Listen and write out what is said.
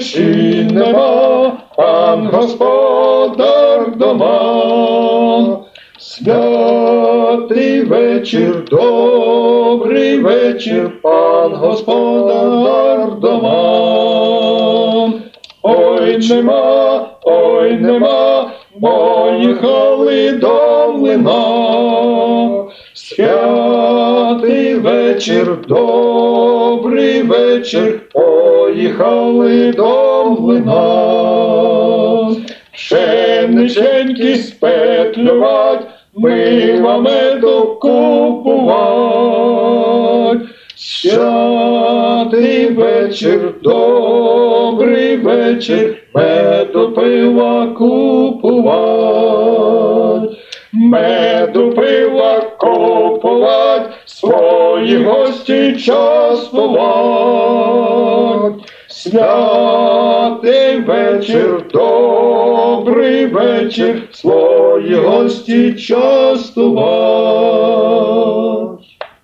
Чи нема, пан господар дома. Святий вечір, добрий вечір, пан господар дома. Ой, нема, ой, нема, поїхали до млина. Святий вечір, добрий вечір, поїхали до млина. Пшениченьки спетлювать, мила меду купувать. Святий вечір, добрий вечір, меду пива купувать. Меду пива купувать, свої гості частувать. Святий вечір, добрий вечір, свої гості частувать.